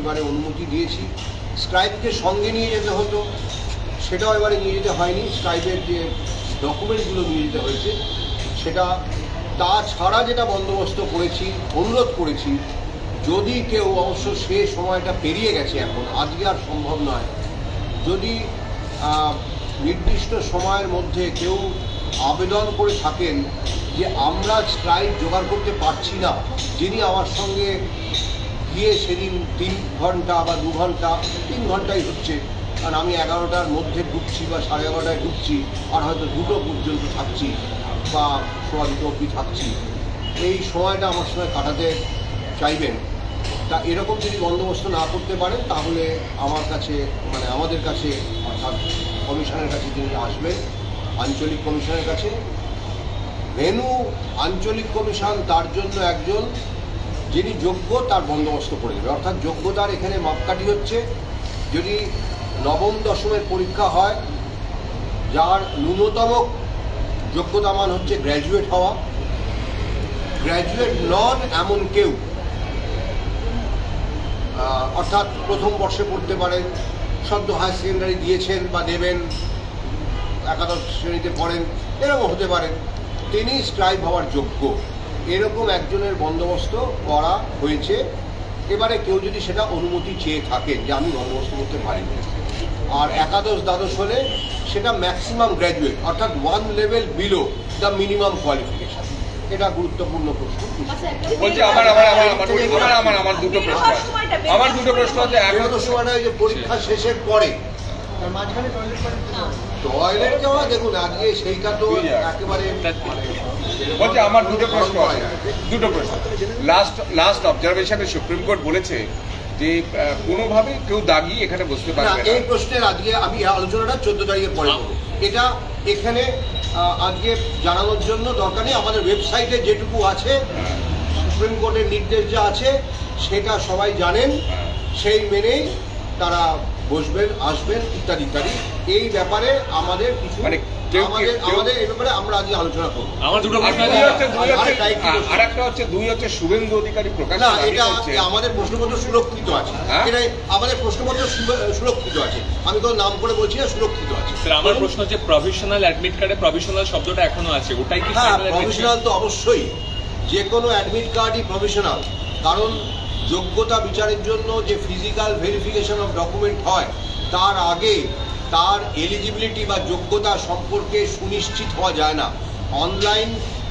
এবারে অনুমতি দিয়েছি। স্ক্রাইবকে সঙ্গে নিয়ে যেতে হতো। সেটাও এবারে নিয়ে যেতে হয়নি। স্ক্রাইবের যে ডকুমেন্টগুলো নিয়ে যেতে হয়েছে, সেটা তাছাড়া যেটা বন্দোবস্ত করেছি, অনুরোধ করেছি, যদি কেউ অবশ্য সে সময়টা পেরিয়ে গেছে এখন, আজকে আর সম্ভব নয়, যদি নির্দিষ্ট সময়ের মধ্যে কেউ আবেদন করে থাকেন যে আমরা স্ট্রাইক জোগাড় করতে পারছি না, যিনি আমার সঙ্গে গিয়ে সেদিন তিন ঘণ্টা বা দু ঘণ্টা, তিন ঘন্টাই হচ্ছে। কারণ আমি এগারোটার মধ্যে ঢুকছি বা সাড়ে এগারোটায় ঢুকছি, আর হয়তো দুটো পর্যন্ত থাকছি বা সোয়া দুটো অবধি থাকছি। এই সময়টা আমার সঙ্গে কাটাতে চাইবেন। তা এরকম যদি বন্দোবস্ত না করতে পারেন, তাহলে আমার কাছে মানে আমাদের কাছে, অর্থাৎ কমিশনের কাছে তিনি আসবেন, আঞ্চলিক কমিশনের কাছে, ভেনু আঞ্চলিক কমিশন তার জন্য একজন যিনি যোগ্য তার বন্দোবস্ত করে দেবে অর্থাৎ যোগ্যতার এখানে মাপকাঠি হচ্ছে, যদি নবম, দশমের পরীক্ষা হয়, যার ন্যূনতম যোগ্যতা মান হচ্ছে গ্র্যাজুয়েট হওয়া। গ্র্যাজুয়েট নন এমন কেউ অর্থাৎ প্রথম বর্ষে পড়তে পারেন, সদ্য হায়ার সেকেন্ডারি দিয়েছেন বা দেবেন, একাদশ শ্রেণীতে পড়েন, এরকম হতে পারেন। তিনি স্ক্রাইব হওয়ার যোগ্য। এরকম একজনের বন্দোবস্ত করা হয়েছে। এবারে কেউ যদি সেটা অনুমতি চেয়ে থাকেন যে আমি বন্দোবস্ত করতে পারি আর একাদশ দ্বাদশ হলে সেটা ম্যাক্সিমাম গ্র্যাজুয়েট অর্থাৎ one level below the minimum qualification এটা গুরুত্বপূর্ণ প্রশ্ন। বলছি আমার আমার আমার আমার আমার দুটো প্রশ্ন আমার দুটো প্রশ্ন আছে একাদশ সময়টা ওই যে পরীক্ষা শেষের পরে। টয়লেট যাওয়া দেখুন আজকে সেইটা তো একেবারে বলছি আমার দুটো প্রশ্ন আছে। দুটো প্রশ্ন। লাস্ট লাস্ট অবজারভেশনে সুপ্রিম কোর্ট বলেছে যে কোনোভাবে কেউ দাগি এখানে বসতে না এই প্রশ্নের আজকে আমি আলোচনাটা চোদ্দ পরে করব। এটা এখানে আজকে জানানোর জন্য দরকার নেই। আমাদের ওয়েবসাইটে যেটুকু আছে সুপ্রিম কোর্টের নির্দেশ যা আছে সেটা সবাই জানেন। সেই মেনেই তারা বসবেন আসবেন ইত্যাদি ইত্যাদি। এই ব্যাপারে আমাদের কিছু মানে আমাদের এই ব্যাপারে আমরা আজকে আলোচনা করব। আমার দুটো আর দুই হচ্ছে একটা দুই শুভেন্দু অধিকারী প্রকাশ না এটা আমাদের প্রশ্নপত্র সুরক্ষিত আছে। হ্যাঁ? এটা আমাদের প্রশ্নপত্র সুরক্ষিত আছে। আমি নাম করে বলছি না সুরক্ষিত আছে। স্যার আমার প্রশ্ন হচ্ছে প্রফেশনাল অ্যাডমিট কার্ডে শব্দটা এখনও আছে। ওটাই কি হ্যাঁ তো অবশ্যই। যে কোনো অ্যাডমিট কার্ডই প্রফেশনাল কারণ যোগ্যতা বিচারের জন্য যে ফিজিক্যাল ভেরিফিকেশন অফ ডকুমেন্ট হয় তার আগে তার এলিজিবিলিটি বা যোগ্যতা সম্পর্কে সুনিশ্চিত হওয়া যায় না। অনলাইন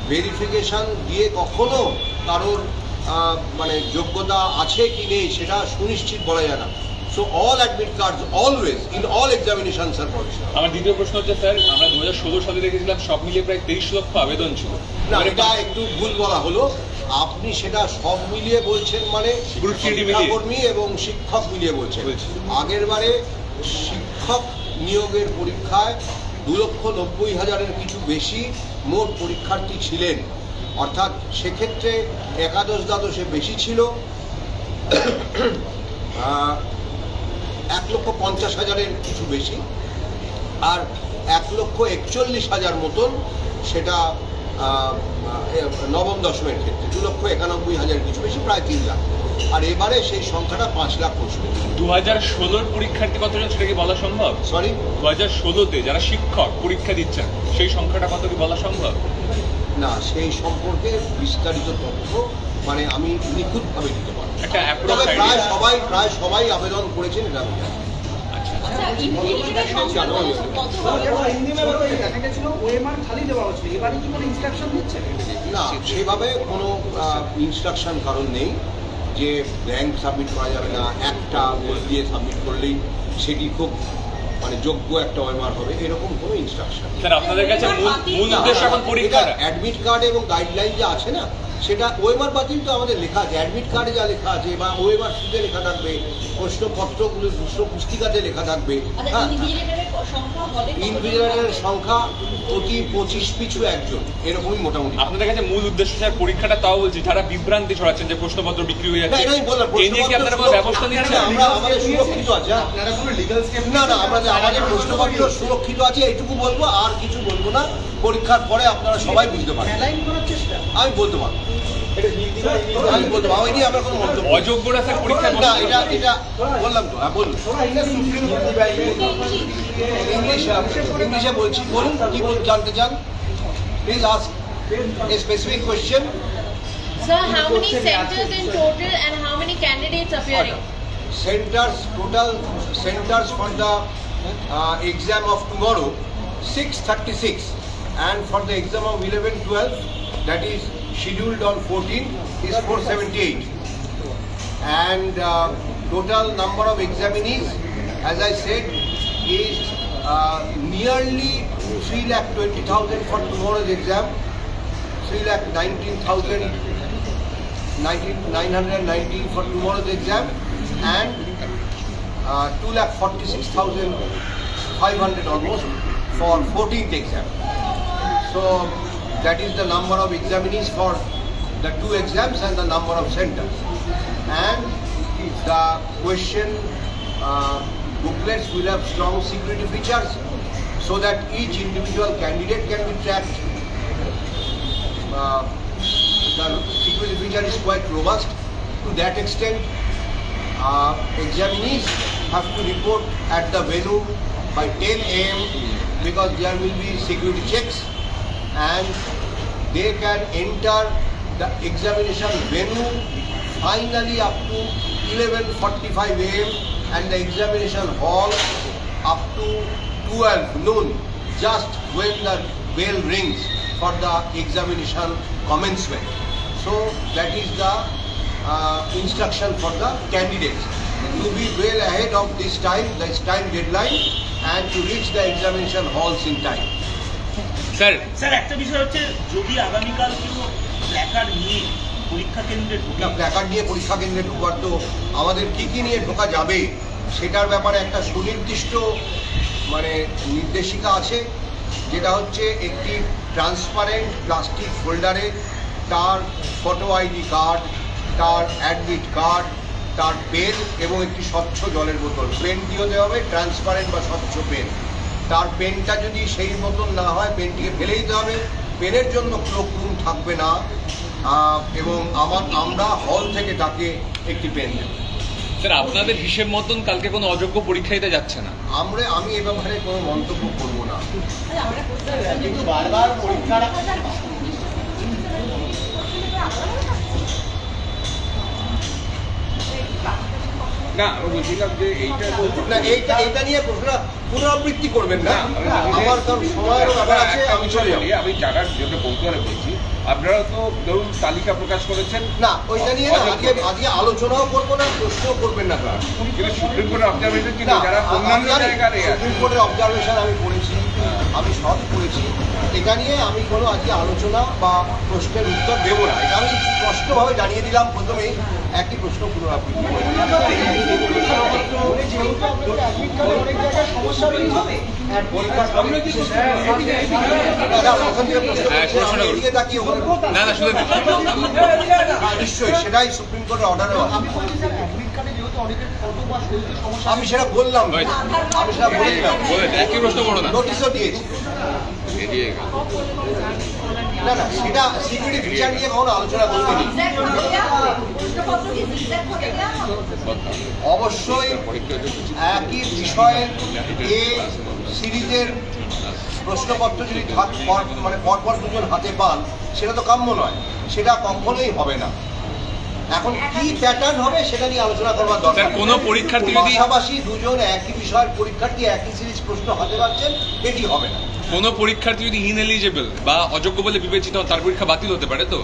ভেরিফিকেশন দিয়ে কখনো কারোর মানে যোগ্যতা আছে কি নেই সেটা সুনিশ্চিত বলা যায় না। So all admit cards always in all examinations are provisional আমার দ্বিতীয় প্রশ্ন হচ্ছে স্যার আমরা দু হাজার ষোলো সালে দেখেছিলাম সব মিলিয়ে প্রায় তেইশ লক্ষ আবেদন ছিল। না এটা একটু ভুল বলা হলো। আপনি সেটা সব মিলিয়ে বলছেন মানে। শিক্ষাকর্মী এবং শিক্ষক মিলিয়ে বলছেন। বলছি। আগের বারে শিক্ষক নিয়োগের পরীক্ষায় দু লক্ষ নব্বই হাজারের কিছু বেশি মোট পরীক্ষার্থী ছিলেন। অর্থাৎ সেক্ষেত্রে একাদশ দ্বাদশে বেশি ছিল। এক লক্ষ পঞ্চাশ হাজারের কিছু বেশি। আর এক লক্ষ একচল্লিশ হাজার মতন সেটা নবম দশমের ক্ষেত্রে। দু লক্ষ একানব্বই হাজার কিছু বেশি, প্রায় তিন লাখ। আর এবারে সেই সংখ্যাটা পাঁচ লাখ পৌঁছবে। দু হাজার ষোলোর পরীক্ষার্থী কতজন সেটা কি বলা সম্ভব? সরি দু হাজার ষোলোতে যারা শিক্ষক পরীক্ষা দিচ্ছেন সেই সংখ্যাটা কত কি বলা সম্ভব? না সেই সম্পর্কে বিস্তারিত তথ্য মানে আমি নিখুঁতভাবে দিতে পারব। তবে প্রায় সবাই প্রায় সবাই আবেদন করেছেন এটা আমি জানি। আচ্ছা ইনস্ট্রাকশন দিচ্ছে? না সেভাবে কোনো ইনস্ট্রাকশন কারণ নেই। যে র্যাঙ্ক সাবমিট করা যাবে না একটা গোল দিয়ে সাবমিট করলেই সেটি খুব মানে যোগ্য একটা ওয়েমার হবে এরকম কোনো ইনস্ট্রাকশন স্যার আপনাদের কাছে মূল মূল উদ্দেশ্য এখন পরীক্ষাটা অ্যাডমিট কার্ড এবং গাইডলাইন যে আছে না সেটা ওয়েমার বাতিল তো আমাদের লেখা আছে অ্যাডমিট কার্ডে যা লেখা আছে বা ওয়েমার শিটে লেখা থাকবে প্রশ্নপত্রগুলো প্রশ্ন পুস্তিকাতে লেখা থাকবে। আচ্ছা হ্যাঁ। ইনভিজিলেটরের সংখ্যা প্রতি পঁচিশ পিছু একজন এরকমই মোটামুটি। আপনাদের কাছে মূল উদ্দেশ্য স্যার পরীক্ষাটা তাও বলছি যারা বিভ্রান্তি ছড়াচ্ছেন যে প্রশ্নপত্র বিক্রি হয়ে যাচ্ছে এই নিয়ে কি আপনারা কোনো ব্যবস্থা নিচ্ছেন? আমরা আমাদের সুরক্ষিত আছে হ্যাঁ। আপনারা কোনো লিগাল স্টেপ না না আমাদের আমাদের প্রশ্নপত্র সুরক্ষিত আছে এইটুকু বলব আর কিছু বলব না। পরীক্ষার পরে আপনারা সবাই বুঝতে পারবেন। অ্যালাইন করার চেষ্টা। আমি বলতে পারব। আমি বলতে পারব, ওই নিয়ে আমার কোনো মন্তব্য নেই। অযোগ্যরা স্যার পরীক্ষায় না বসতে এটা এটা বললাম তো হ্যাঁ বলুন ইংলিশে ইংলিশে বলছি বলুন কি বল জানতে চান please ask a specific question Sir, how many centers in total and how many candidates appearing? centers total centers for the uh, exam of tomorrow 636 and for the exam of 11 12 that is scheduled on 14 is 478 and uh, total number of examinees as i said is uh, nearly 3 lakh 20000 for tomorrow's exam 3 lakh 19000 19 919 for tomorrow's exam and uh, 2 lakh 46,500 almost for 14th exam. So that is the number of examinees for the two exams and the number of centers. And the question uh, booklets will have strong security features so that each individual candidate can be tracked uh, the security feature is quite robust to that extent. Uh, examinees have to report at the venue by 10 a.m. because there will be security checks and they can enter the examination venue finally up to 11.45 a.m. and the examination hall up to 12 noon just when the bell rings for the examination commencement. So that is the uh, instruction for the candidates to be well ahead of this time, this time deadline and to reach the examination halls in time. Sir. Sir একটা বিষয় হচ্ছে যদি আগামীকাল কেউ placard নিয়ে পরীক্ষা কেন্দ্রে ঢুকে প্ল্যাকার্ড নিয়ে পরীক্ষা কেন্দ্রে ঢোকার তো আমাদের কী কী নিয়ে ঢোকা যাবে সেটার ব্যাপারে একটা সুনির্দিষ্ট মানে নির্দেশিকা আছে যেটা হচ্ছে একটি ট্রান্সপারেন্ট প্লাস্টিক ফোল্ডারে তার ফটো আইডি কার্ড তার অ্যাডমিট কার্ড তার পেন এবং একটি স্বচ্ছ জলের বোতল। পেন কী হতে হবে? ট্রান্সপারেন্ট বা স্বচ্ছ পেন তার পেনটা যদি সেই মতন না হয় পেনটিকে ফেলে দিতে হবে। পেনের জন্য ক্লোক রুম থাকবে না। এবং আমার আমরা হল থেকে তাকে একটি পেন দেব। স্যার আপনাদের হিসেব মতন কালকে কোনো অযোগ্য পরীক্ষা দিতে যাচ্ছে না? আমরা আমি এ ব্যাপারে কোনো মন্তব্য করব না। কিন্তু বারবার পরীক্ষার না আমি বলছিলাম যে এইটা না এইটা এইটা নিয়ে প্রশ্ন পুনরাবৃত্তি করবেন না? আমার কারণ সময়ের ব্যাপার আছে আমি চলে যাব। আমি জানার জন্য কৌতূহলে বলছি। আপনারা তো ধরুন তালিকা প্রকাশ করেছেন। না ওইটা নিয়ে না আজকে আজকে আলোচনাও করব না প্রশ্নও করবেন না আপনারা। সুপ্রিম কোর্টের অবজারভেশন কিন্তু যারা অন্যান্য জায়গায় সুপ্রিম কোর্টের অবজারভেশন আমি পড়েছি আমি সব করেছি এটা নিয়ে আমি কোনো আজকে আলোচনা বা প্রশ্নের উত্তর দেবো না এটা আমি স্পষ্টভাবে জানিয়ে দিলাম প্রথমে একটি প্রশ্ন পুনরাবৃত্তি যেহেতু থেকে প্রশ্ন নিশ্চয়ই সেটাই সুপ্রিম কোর্টের অর্ডারও আছে আমি সেটা বললাম আমি সেটা বলেছিলাম বলে একই প্রশ্ন করো না। নোটিশও দিয়েছি। না না সেটা সিকিউরিটি ফিচার নিয়ে আলোচনা করতে? অবশ্যই একই বিষয়ের এ সিরিজের প্রশ্নপত্র যদি মানে পরপর দুজন হাতে পান সেটা তো কাম্য নয়। সেটা কখনোই হবে না। এখন কি প্যাটার্ন হবে সেটা নিয়ে আলোচনা করবার দরকার কোনো পরীক্ষার্থী পাশাপাশি দুজন একই বিষয়ের পরীক্ষার্থী একই সিরিজ প্রশ্ন হাতে পাচ্ছেন এটি হবে না। কোনো পরীক্ষার্থী যদি ইনএলিজেবল বা অযোগ্য বলে বিবেচিত হন তার পরীক্ষা বাতিল হতে পারে তো?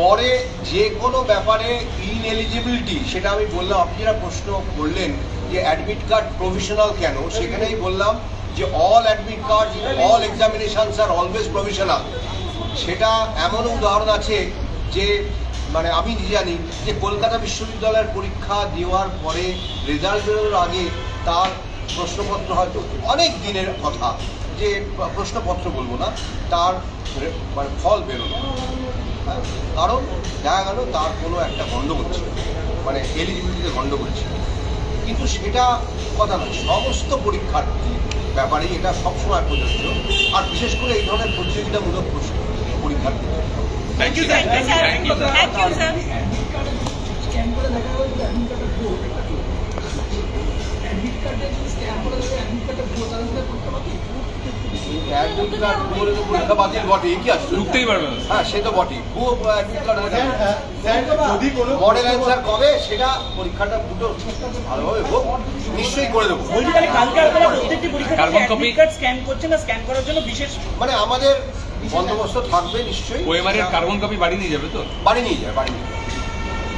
পরে যে কোনো ব্যাপারে ইনএলিজিবিলিটি সেটা আমি বললাম আপনি যারা প্রশ্ন করলেন যে অ্যাডমিট কার্ড প্রভিশনাল কেন? সেখানেই বললাম যে all admit card all examinations are always provisional সেটা এমন উদাহরণ আছে যে মানে আমি জানি যে কলকাতা বিশ্ববিদ্যালয়ের পরীক্ষা দেওয়ার পরে রেজাল্ট বেরোনোর আগে তার প্রশ্নপত্র হয়তো অনেক দিনের কথা। যে প্রশ্নপত্র বলব না তার মানে ফল বেরোনো হ্যাঁ, কারণ দেখা গেল তার কোনো একটা গণ্ডগোল ছিল। মানে এলিজিবিলিটিতে গণ্ডগোল ছিল। কিন্তু সেটা কথা নয় সমস্ত পরীক্ষার্থী ব্যাপারেই এটা সবসময় প্রযোজ্য। আর বিশেষ করে এই ধরনের প্রতিযোগিতামূলক প্রশ্ন thank you. Thank you Thank admit কার্ডে ভুয়ো পরীক্ষা বাতিল বটে কি আছে ঢুকতেই পারবে না হ্যাঁ সে তো বটেই ভুয়ো অ্যাডমিট কার্ড যদি কোনো মডেল অ্যান্সার কবে সেটা পরীক্ষাটা দুটো ভালোভাবে হোক নিশ্চয়ই করে দেবো? কার্ড স্ক্যান করছেন না স্ক্যান করার জন্য বিশেষ মানে আমাদের বন্দোবস্ত থাকবে নিশ্চয়ই। ওএমআর এর কার্বন কপি বাড়ি নিয়ে যাবে তো? বাড়ি নিয়ে যায় বাড়ি নিয়ে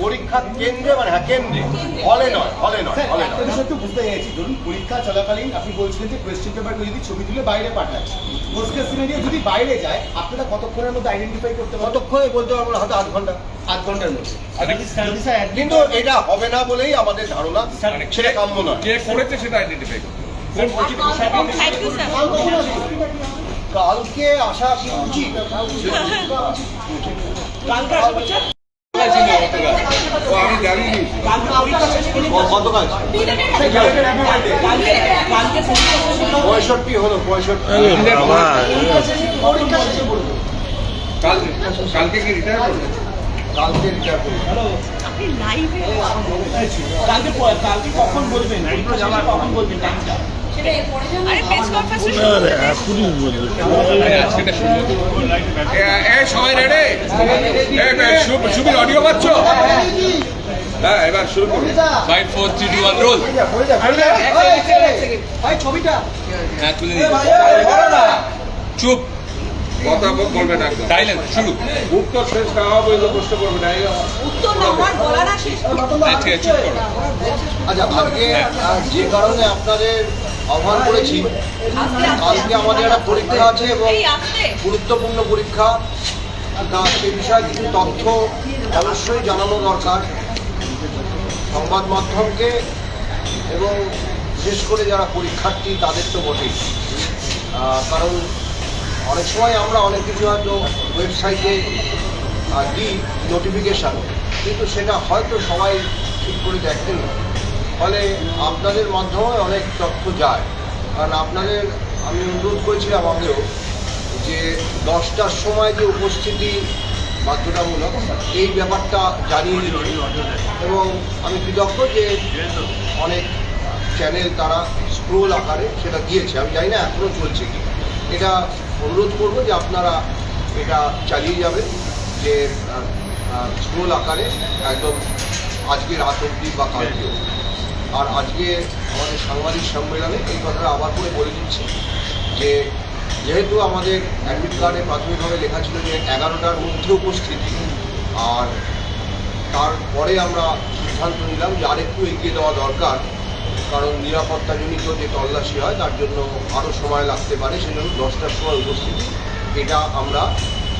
পরীক্ষা কেন্দ্রে মানে হ্যাঁ কেন্দ্রে। হলে নয় হলে নয় হলে নয়। বিষয় একটু বুঝতে চাইছি ধরুন পরীক্ষা চলাকালীন আপনি বলছিলেন যে কোয়েশ্চেন পেপারগুলো যদি ছবি তুলে বাইরে পাঠায়। পোস্ট সিনারিও যদি বাইরে যায় আপনারা কতক্ষণের মধ্যে আইডেন্টিফাই করতে পারবেন? কতক্ষণে বলতে পারব না হয়তো আধ ঘণ্টা। আধ ঘণ্টার মধ্যে। যদি কিন্তু এটা হবে না বলেই আমাদের ধারণা সেটা কাম্য নয়। কে করেছে সেটা আইডেন্টিফাই করতে. কালকে আসা কি উচিত? কালকে আসা আমি জানি গতকাল। করে পঁয়ষট্টি হলো পঁয়ষট্টি। কালকে কি রিটায়ার করবে? কালকে রিটায়ার করব। আপনি লাইভে কালকে কালকে কখন বলবেন? কখন বলবেন টাইমটা সবাই রেডি সুবির অডিও পাচ্ছ? হ্যাঁ এবার শুরু করুন five four three two one roll হ্যাঁ তুলে চুপ। কথা বলবে না। সাইলেন্স শুরু। উত্তর শেষ না হবে বলে প্রশ্ন করবে না উত্তর না আমার শেষ। হ্যাঁ ঠিক আছে চুপ করো। আচ্ছা আজকে যে কারণে আপনাদের আহ্বান করেছি। আজকে আমাদের একটা পরীক্ষা আছে এবং গুরুত্বপূর্ণ পরীক্ষা। তা সে বিষয়ে কিছু তথ্য অবশ্যই জানানো দরকার। সংবাদ মাধ্যমকে এবং বিশেষ করে যারা পরীক্ষার্থী তাদের তো বটেই। কারণ অনেক সময় আমরা অনেক কিছু হয়তো ওয়েবসাইটে দিই নোটিফিকেশান কিন্তু সেটা হয়তো সবাই ঠিক করে দেখেন। না ফলে আপনাদের মাধ্যমে অনেক তথ্য যায়। কারণ আপনাদের, আমি অনুরোধ করেছিলাম আগেও যে দশটার সময় যে উপস্থিতি বাধ্যতামূলক, এই ব্যাপারটা জানিয়ে দিল এবং আমি কৃতজ্ঞ যে অনেক চ্যানেল তারা স্ক্রোল আকারে সেটা দিয়েছে। আমি জানি না এখনও চলছে কি। এটা অনুরোধ করব যে আপনারা এটা চালিয়ে যাবেন, যে স্ক্রোল আকারে একদম আজকে রাত অবধি বা কালকেও আর আজকে আমাদের সাংবাদিক সম্মেলনে এই কথাটা আবার করে বলে দিচ্ছি যে যেহেতু আমাদের অ্যাডমিট কার্ডে প্রাথমিকভাবে লেখা ছিল যে এগারোটার মধ্যে উপস্থিতি, আর তারপরে আমরা সিদ্ধান্ত নিলাম যে আরেকটু এগিয়ে দেওয়া দরকার, কারণ নিরাপত্তাজনিত যে তল্লাশি হয় তার জন্য আরও সময় লাগতে পারে, সেজন্য দশটার সময় উপস্থিতি। এটা আমরা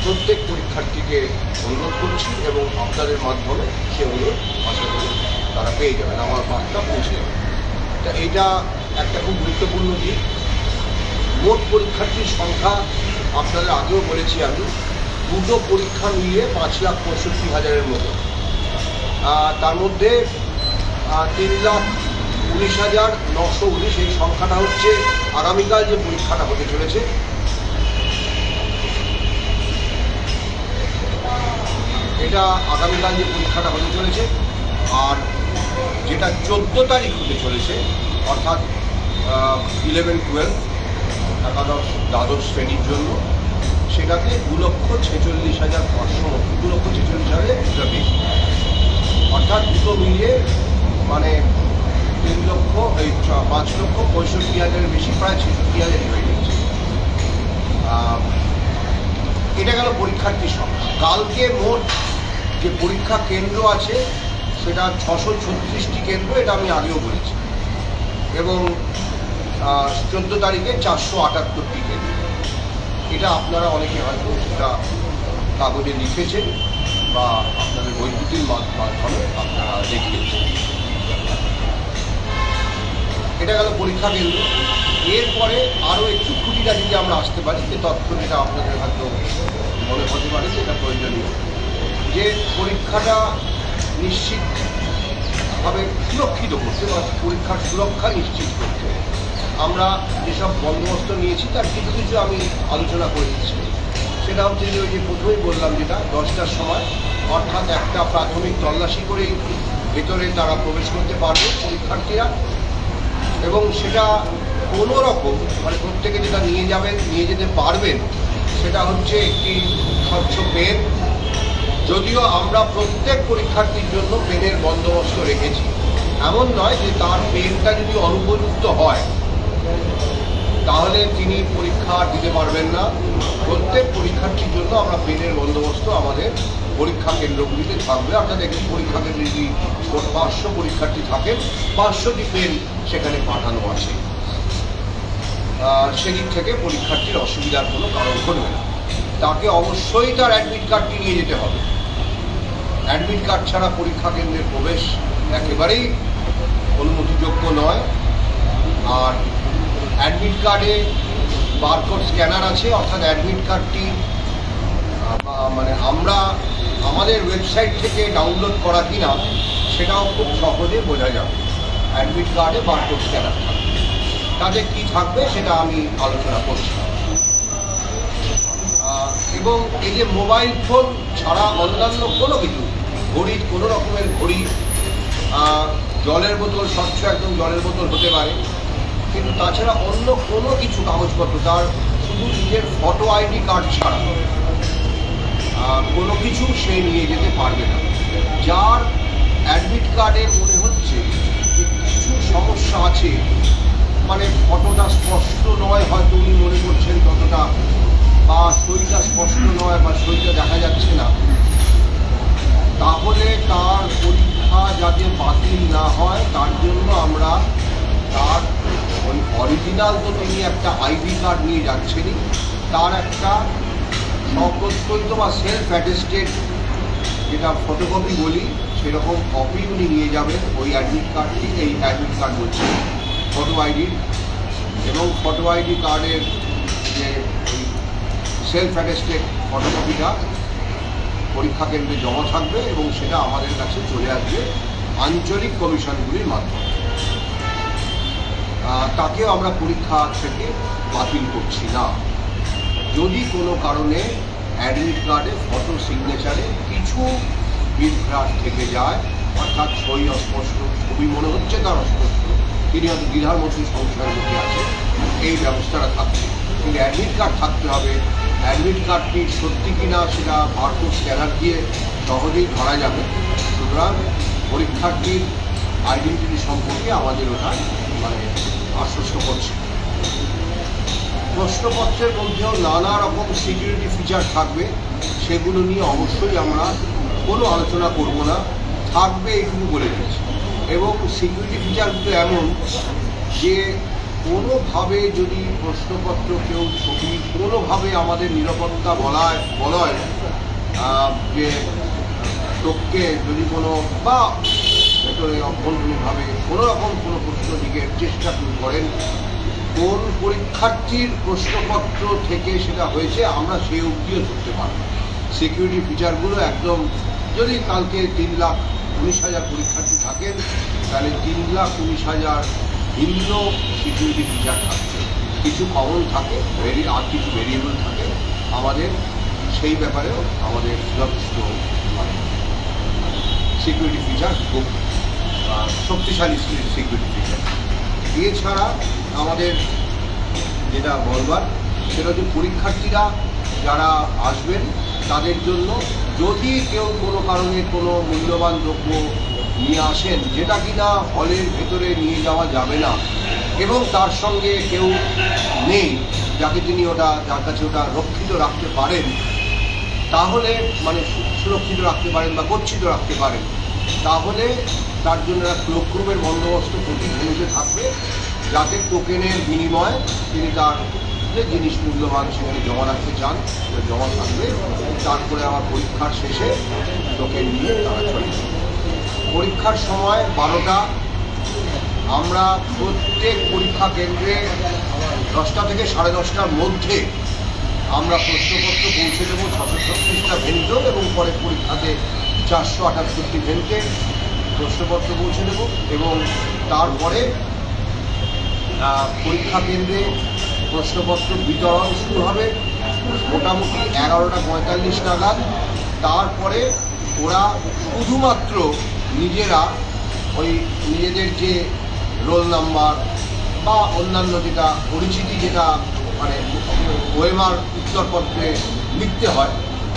প্রত্যেক পরীক্ষার্থীকে অনুরোধ করছি এবং আপনাদের মাধ্যমে সে অনুরোধ আশা করি তারা পেয়ে যাবেন আমার বার্তা পৌঁছে যাবে। তা এটা একটা খুব গুরুত্বপূর্ণ দিক। মোট পরীক্ষার্থীর সংখ্যা আপনাদের আগেও বলেছি আমি, দুটো পরীক্ষা মিলিয়ে পাঁচ লাখ পঁয়ষট্টি হাজারের মতো। তার মধ্যে তিন লাখ উনিশ হাজার নশো উনিশ এই সংখ্যাটা হচ্ছে আগামীকাল যে পরীক্ষাটা হতে চলেছে। এটা আগামীকাল যে পরীক্ষাটা হতে চলেছে। আর যেটা চোদ্দ তারিখ হতে চলেছে, অর্থাৎ ইলেভেন টুয়েলভ একাদশ, দ্বাদশ শ্রেণির জন্য, সেটাতে দু লক্ষ ছেচল্লিশ হাজার পাঁচশো, দু লক্ষ ছেচল্লিশ হাজার কিছুটা বেশি অর্থাৎ দুটো মিলিয়ে মানে তিন লক্ষ, এই পাঁচ লক্ষ পঁয়ষট্টি হাজারের বেশি, প্রায় ছেষট্টি হাজারই হয়ে গেছে। এটা গেল পরীক্ষার্থীর সংখ্যা। কালকে মোট যে পরীক্ষা কেন্দ্র আছে সেটা ছশো ছত্রিশটি কেন্দ্র, এটা আমি আগেও বলেছি। এবং চোদ্দ তারিখে চারশো আটাত্তরটি কেন্দ্র। এটা আপনারা অনেকে হয়তো সেটা কাগজে লিখেছেন বা আপনাদের বৈদ্যুতিক মাধ্যমে আপনারা দেখিয়েছেন। এটা গেল পরীক্ষা কেন্দ্র। এরপরে আরও একটু খুঁটিনাটি যে আমরা আসতে পারি, যে তথ্য যেটা আপনাদের হয়তো মনে হতে পারে এটা প্রয়োজনীয়। যে পরীক্ষাটা নিশ্চিতভাবে সুরক্ষিত করতে বা পরীক্ষার সুরক্ষা নিশ্চিত করতে। আমরা যেসব বন্দোবস্ত নিয়েছি, তার কিছু কিছু আমি আলোচনা করে দিচ্ছি। সেটা হচ্ছে যে ওই যে প্রথমেই বললাম যেটা, দশটার সময়, অর্থাৎ একটা প্রাথমিক তল্লাশি করেই ভেতরে তারা প্রবেশ করতে পারবে পরীক্ষার্থীরা। এবং সেটা কোনো রকম মানে প্রত্যেকে যেটা নিয়ে যাবেন, নিয়ে যেতে পারবেন, সেটা হচ্ছে একটি স্বচ্ছ পেন যদিও আমরা প্রত্যেক পরীক্ষার্থীর জন্য পেনের বন্দোবস্ত রেখেছি। এমন নয় যে তার পেনটা যদি অনুপযুক্ত হয়, তাহলে তিনি পরীক্ষা দিতে পারবেন না। প্রত্যেক পরীক্ষার্থীর জন্য আমরা পেনের বন্দোবস্ত আমাদের পরীক্ষা কেন্দ্রগুলিতে থাকবে। অর্থাৎ একটি পরীক্ষা কেন্দ্রে যদি পাঁচশো পরীক্ষার্থী থাকেন, পাঁচশোটি পেন সেখানে পাঠানো আছে। সেদিক থেকে পরীক্ষার্থীর অসুবিধার কোনো কারণ ঘটবে না। তাকে অবশ্যই তার অ্যাডমিট কার্ডটি নিয়ে যেতে হবে। অ্যাডমিট কার্ড ছাড়া পরীক্ষা কেন্দ্রে প্রবেশ একেবারেই অনুমতিযোগ্য নয়। আর অ্যাডমিট কার্ডে বারকোড স্ক্যানার আছে, অর্থাৎ অ্যাডমিট কার্ডটি মানে আমরা আমাদের ওয়েবসাইট থেকে ডাউনলোড করা কিনা সেটাও খুব সহজে বোঝা যাবে। অ্যাডমিট কার্ডে বারকোড স্ক্যানার থাকবে। তাতে কী থাকবে সেটা আমি আলোচনা করছি। এবং এই যে মোবাইল ফোন ছাড়া অন্যান্য কোনো কিছু ঘড়ি কোনো রকমের ঘড়ি জলের বোতল, স্বচ্ছ একদম জলের বোতল হতে পারে। কিন্তু তাছাড়া অন্য কোনো কিছু কাগজপত্র, তার শুধু নিজের ফটো আইডি কার্ড ছাড়া। কোনো কিছু সে নিয়ে যেতে পারবে না। যার অ্যাডমিট কার্ডে মনে হচ্ছে যে কিছু সমস্যা আছে মানে ফটোটা স্পষ্ট নয় হয়তো উনি মনে করছেন ততটা, বা সইটা স্পষ্ট নয় বা সইটা দেখা যাচ্ছে না। তাহলে তার পরীক্ষা যাতে বাতিল না হয়, তার জন্য আমরা তার ওই অরিজিনাল তো তিনি একটা আইডি কার্ড নিয়ে যাচ্ছেনই। তার একটা স্বপ্রস্ফুটিত বা সেলফ অ্যাটেস্টেড যেটা ফটোকপি বলি, সেরকম কপি উনি নিয়ে যাবেন ওই অ্যাডমিট কার্ডটি এই অ্যাডমিট কার্ড বলছে ফটো আইডি এবং ফটো আইডি কার্ডের যে সেলফ অ্যাটেস্টেড ফটোকপিটা পরীক্ষা কেন্দ্রে জমা থাকবে এবং সেটা আমাদের কাছে চলে আসবে আঞ্চলিক কমিশনগুলির মাধ্যমে। তাকেও আমরা পরীক্ষা থেকে বাতিল করছি না। যদি কোনো কারণে অ্যাডমিট কার্ডে ফটো সিগনেচারে কিছু বিভ্রাট থেকে যায়, অর্থাৎ সই অস্পষ্ট ছবি মনে হচ্ছে তার অস্পষ্ট, তিনি হয়তো দ্বিধার মধ্যে সংশয়ের মধ্যে আছে এই ব্যবস্থাটা থাকছে। কিন্তু অ্যাডমিট কার্ড থাকতে হবে অ্যাডমিট কার্ডটি সত্যি কিনা সেটা বারকোড স্ক্যানার দিয়ে সহজেই ধরা যাবে। সুতরাং পরীক্ষার্থীর আইডেন্টিটি সম্পর্কে আমাদের ওটা মানে আশ্বস্ত করছে। প্রশ্নপত্রের মধ্যেও নানা রকম সিকিউরিটি ফিচার থাকবে, সেগুলো নিয়ে অবশ্যই আমরা কোনো আলোচনা করব না। থাকবে এইটুকু বলে দিচ্ছি। এবং সিকিউরিটি ফিচারগুলো এমন যে কোনোভাবে যদি প্রশ্নপত্র কেউ ছবি, কোনোভাবে আমাদের নিরাপত্তা বলায়, বলয় যে লোককে যদি কোনো বা ভেতরে অভ্যন্তরীণভাবে কোনো রকম কোনো প্রশ্ন দিকে চেষ্টা করেন, কোন পরীক্ষার্থীর প্রশ্নপত্র থেকে সেটা হয়েছে আমরা সেই অবধিও ধরতে পারব সিকিউরিটি ফিচারগুলো একদম যদি কালকে তিন লাখ উনিশ হাজার পরীক্ষার্থী থাকেন, তাহলে তিন লাখ উনিশ হাজার ভিন্ন সিকিউরিটি ফিচার থাকবে কিছু কমন থাকে ভেরি আর কিছু ভেরিয়েবল থাকে। আমাদের সেই ব্যাপারেও আমাদের যথেষ্ট মানে সিকিউরিটি ফিচার খুব শক্তিশালী সিকিউরিটি ফিচার এছাড়া আমাদের যেটা বলবার, সেটা হচ্ছে পরীক্ষার্থীরা যারা আসবেন, তাদের জন্য যদি কেউ কোনো কারণে কোনো মূল্যবান দ্রব্য নিয়ে আসেন, যেটা কিনা হলের ভেতরে নিয়ে যাওয়া যাবে না। এবং তার সঙ্গে কেউ নেই, যাকে তিনি ওটা, যার কাছে ওটা রক্ষিত রাখতে পারেন। তাহলে মানে সুরক্ষিত রাখতে পারেন বা গচ্ছিত রাখতে পারেন। তাহলে তার জন্য একটা ক্লোকরুমের বন্দোবস্ত প্রতি ভেনুতে থাকবে, যাতে টোকেনের বিনিময়ে তিনি তার যে জিনিস মূল্যবান সেখানে জমা রাখতে চান জমা থাকবে। তারপরে আমার পরীক্ষার শেষে টোকেন নিয়ে তারা চলে। পরীক্ষার সময় বারোটা। আমরা প্রত্যেক পরীক্ষা কেন্দ্রে দশটা থেকে সাড়ে দশটার মধ্যে আমরা প্রশ্নপত্র পৌঁছে দেবো ছশো ছত্রিশটা ভেন্টো এবং পরে পরীক্ষাতে চারশো আটাত্তরটি ভেন্টে প্রশ্নপত্র পৌঁছে দেবো এবং তারপরে পরীক্ষা কেন্দ্রে প্রশ্নপত্র বিতরণ শুরু হবে মোটামুটি এগারোটা পঁয়তাল্লিশ নাগাদ। তারপরে ওরা শুধুমাত্র নিজেরা ওই নিজেদের যে রোল নাম্বার বা অন্যান্য যেটা পরিচিতি যেটা মানে ওয়েমার উত্তরপত্রে লিখতে হয়,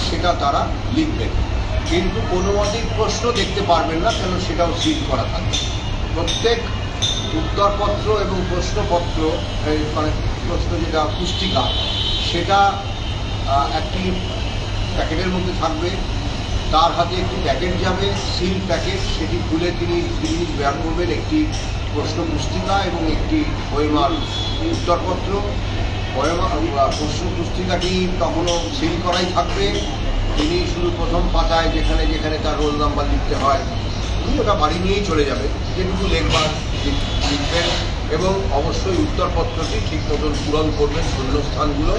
সেটা তারা লিখবেন। কিন্তু কোনো মতেই প্রশ্ন দেখতে পারবেন না, কেন সেটাও সিল করা থাকবে। প্রত্যেক উত্তরপত্র এবং প্রশ্নপত্র মানে প্রশ্ন যেটা পুস্তিকা, সেটা একটি প্যাকেটের মধ্যে থাকবে। তার হাতে একটি প্যাকেট যাবে সিল প্যাকেট সেটি খুলে তিনি জিনিস বের করবেন একটি প্রশ্ন পুস্তিকা এবং একটি ওয়েমার উত্তরপত্র। প্রশ্ন পুস্তিকাটি তখনও সিল করাই থাকবে। তিনি শুধু প্রথম পাতায় যেখানে যেখানে তার রোল নাম্বার লিখতে হয় উনি ওটা বাড়ি নিয়েই চলে যাবে, যেটুকু লেখবার লিখ- লিখবেন এবং অবশ্যই উত্তরপত্রটি ঠিক মতন পূরণ করবেন শূন্যস্থানগুলো।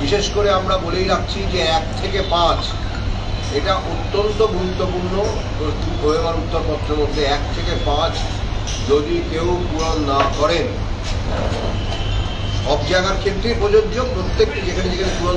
বিশেষ করে আমরা বলেই রাখছি যে এক থেকে পাঁচ এটা অত্যন্ত গুরুত্বপূর্ণ ওয়েমার উত্তরপত্রের মধ্যে এক থেকে পাঁচ যদি কেউ পূরণ না করেন। সব জায়গার ক্ষেত্রেই প্রযোজ্য, প্রত্যেকটি যেখানে যেখানে পূরণ